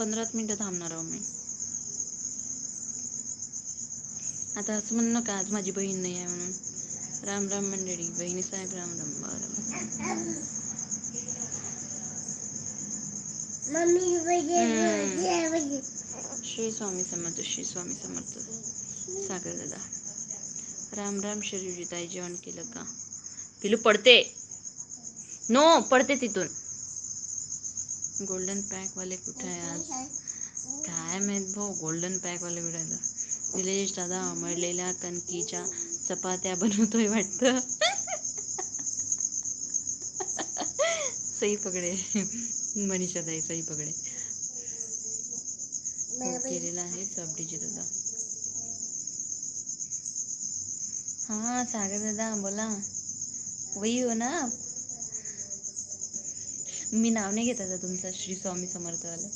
पंधराच मिनिटं थांबणार आहो मी. आता असं म्हण नका आज माझी बहीण नाही आहे म्हणून. राम राम मंडळी बहिणी साहेब राम राम बरं श्री स्वामी समर्थ श्री स्वामी समर्थ. सागर दादा. राम राम शरीरजी ताई जेवण केलं का? पिलू पडते. नो पडते तिथून. गोल्डन पॅक वाले कुठे आहे आज काय माहीत भाऊ गोल्डन पॅक वाले मिळालं निलेश दादा मळलेल्या कणकीच्या चपात्या बनवतोय वाटतं. सई पकडे मनीषा ताई सई पकडे केलेला आहे सब डिजिट दादा. हाँ सागर दादा बोला. वही हो ना? मी नाव नाही घेत आता तुमचं श्री स्वामी समर्थवालं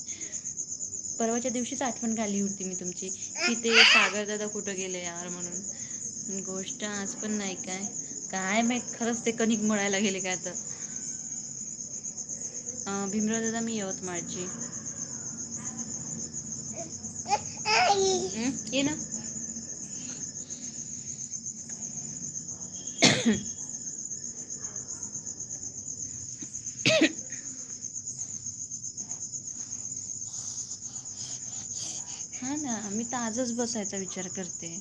परवाच्या दिवशीच आठवण काढली होती मी तुमची की ते सागर दादा कुठं गेले यार म्हणून. गोष्ट आज पण नाही काय? काय माहीत खरंच ते कणिक मळायला गेले काय तर. भीमराव दादा मी यवतमाळची ये ना. हा ना मी तर आजच बसायचा विचार करते.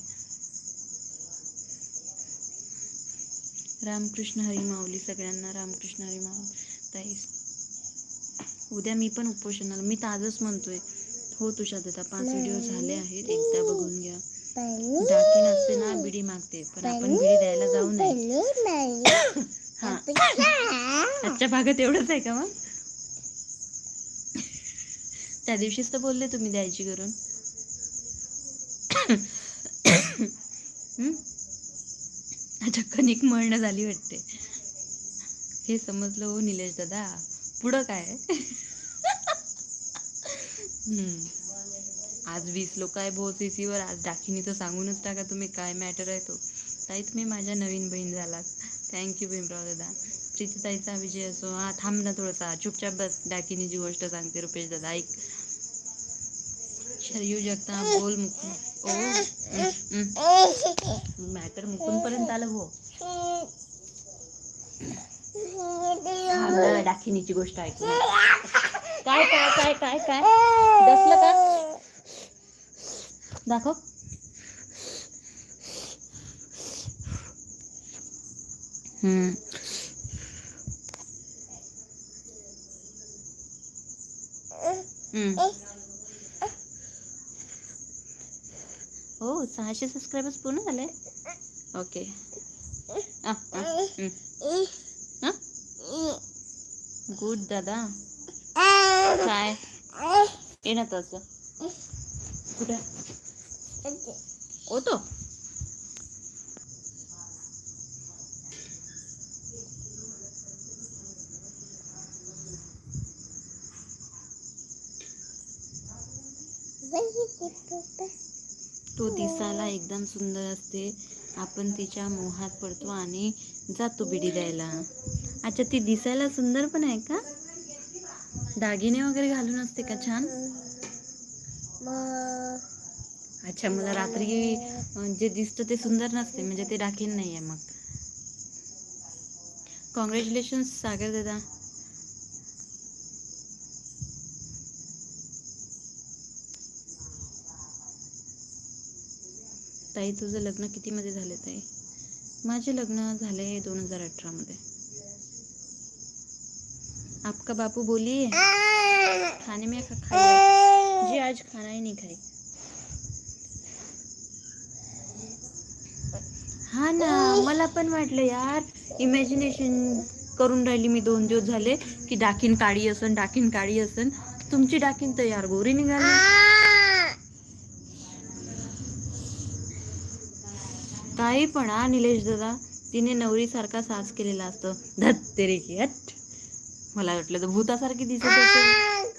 रामकृष्ण हरी माऊली सगळ्यांना रामकृष्ण हरी माऊली ताई. उद्या मी पण उपोषणाला मी तर आजच म्हणतोय. हो तुझ्या आता पाच व्हिडिओ झाले आहेत. एकदा बघून घ्या. दाखी नसते ना बिडी मागते. पण आपण बिडी द्यायला जाऊ नये. हा. आजच्या भागात एवढंच आहे का मग? त्या दिवशीच तर बोलले तुम्ही द्यायची करून. हं? अच्छा मळणं झाली वाटते. हे समजलं हो निलेश दादा. पुढं काय? आज वीस लोक आहे भो वर आज दाखिनी तर सांगूनच टाका तुम्ही काय मॅटर आहे तो. ताई तुम्ही माझ्या नवीन बहीण झालात. थँक्यू भीमराव दादा. प्रीती ताईचा विजय असो. हा थांब ना थोडासा. चुपचाप बस. दाखिनीची गोष्ट सांगते रुपेश दादा. ऐक. शरयू जगता बोल मुकुंद. ओ मॅटर मुकुंद पर्यंत आलं हो. थांब गोष्ट ऐक काय काय काय काय काय? दसलं का? दाखव. हम्म हम्म. हो सहाशे सबस्क्रायबर्स पूर्ण झाले. ओके गुड दादा. काय? ये ना तसं कुठे? होतो तो दिसायला एकदम सुंदर असते. आपण तिच्या मोहात पडतो आणि जातो बिडी द्यायला. अच्छा ती दिसायला सुंदर पण आहे का? दागिने वगैरे घालून असते का छान? अच्छा मला रात्री जे दिसतं ते सुंदर नसते म्हणजे ते दाखीन नाही आहे मग. कॉंग्रॅच्युलेशन सागर दादा. ताई तुझं लग्न कितीमध्ये झाले ताई? माझे लग्न झाले दोन हजार अठरामध्ये. आपका बापू बोलिए खाने में खा खाया? जी आज खाना ही नहीं खाई। हा ना मला पण वाटलं यार इमॅजिनेशन करून राहिली मी दोन दिवस झाले की डाकीन काळी असन डाकीन काळी असन. तुमची डाकीन तर यार गोरी निघाली. काही पण हा निलेश दादा तिने नवरीसारखा साज केलेला असतो. धत तेरे की हट. मला वाटलं तर भूतासारखी दिसत असते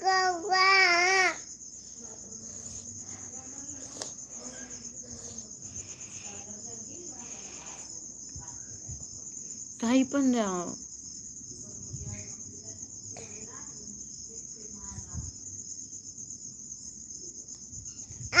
काही पण